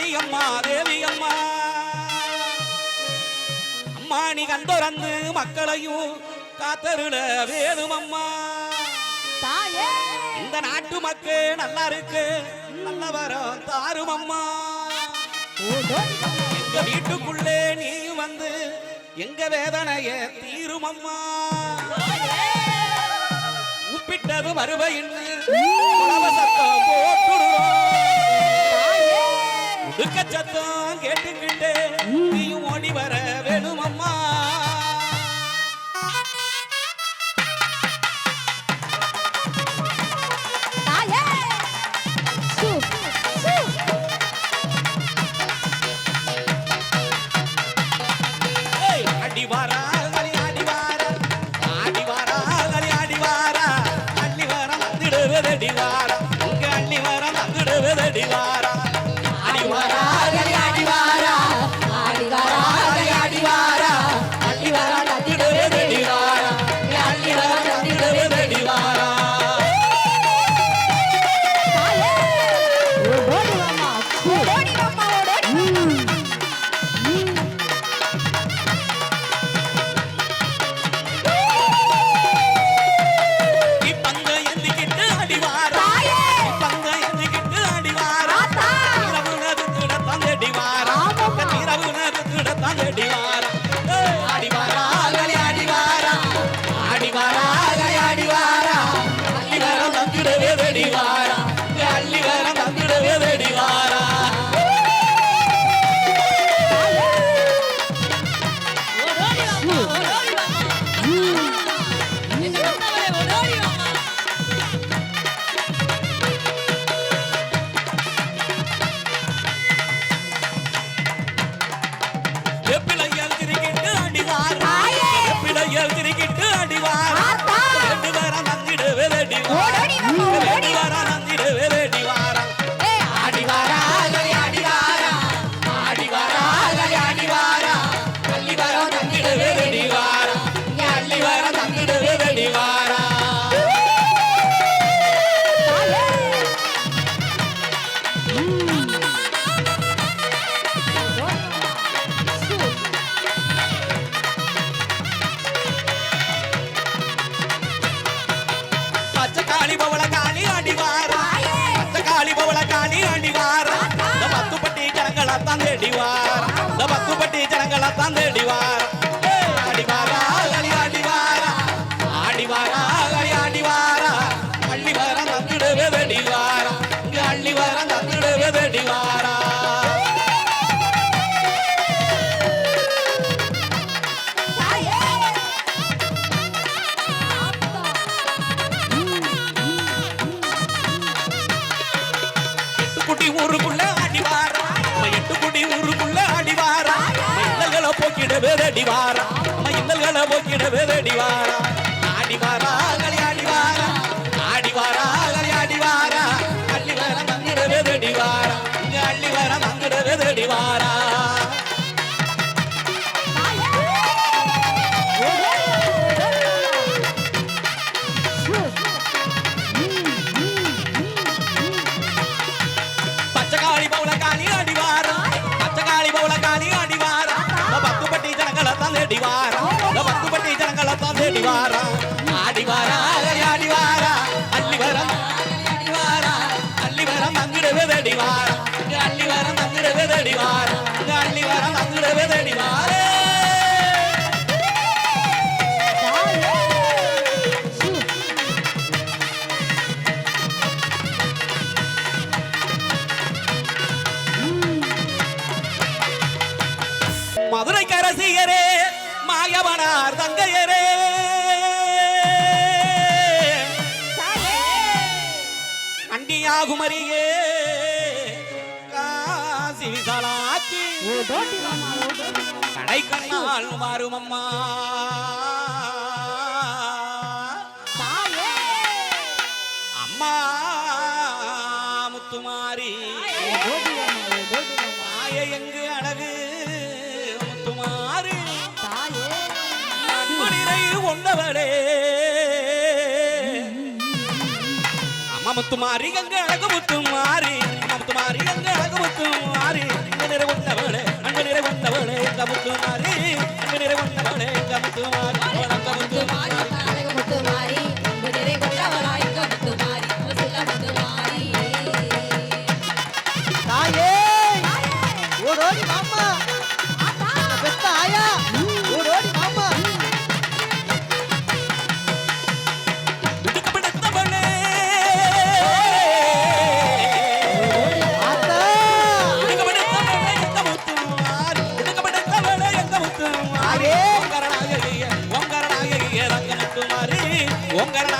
அம்மானி அம்மா தேவி அம்மா. அம்மானி கந்தொறந்து மக்களையும் காத்தருள வேணும் அம்மா தாயே. இந்த நாட்டு மக்கள் நல்லா இருக்கு நல்ல வரம் தாரும் அம்மா எங்க வீட்டுக்குள்ளே நீ வந்து எங்க வேதனைய தீரும் அம்மா உப்பிட்டது வருவையின்னு கச்சத்தம் கேட்டுக்கிட்டே காளி பவள காளி ஆண்டி வாரா அந்த காளி பவள காளி ஆண்டி வாரா இந்த பத்து பட்டி ஜனங்களா தான் தேடிவார்? இந்த பத்து பட்டி ஜனங்களா தான் தேடிவார்? दिवाना மாமியரே மாயவனார் தங்கையரே. கண்டியாகுமரியே காசி விசாலாச்சி கடை கண்ணால் மாறும் அம்மா அம்மா முத்துமாரி. வந்தவளே அம்மா முத்து மாறி கங்க அழகு முத்து மாறி. அம்மா முத்து மாறி கங்க அழகு முத்து மாறி. அன்பு நிறை வந்தவளே அன்பு நிறை வந்தவளே கமுத்து மாறி. நிறை வந்தவளே கமுத்து pongan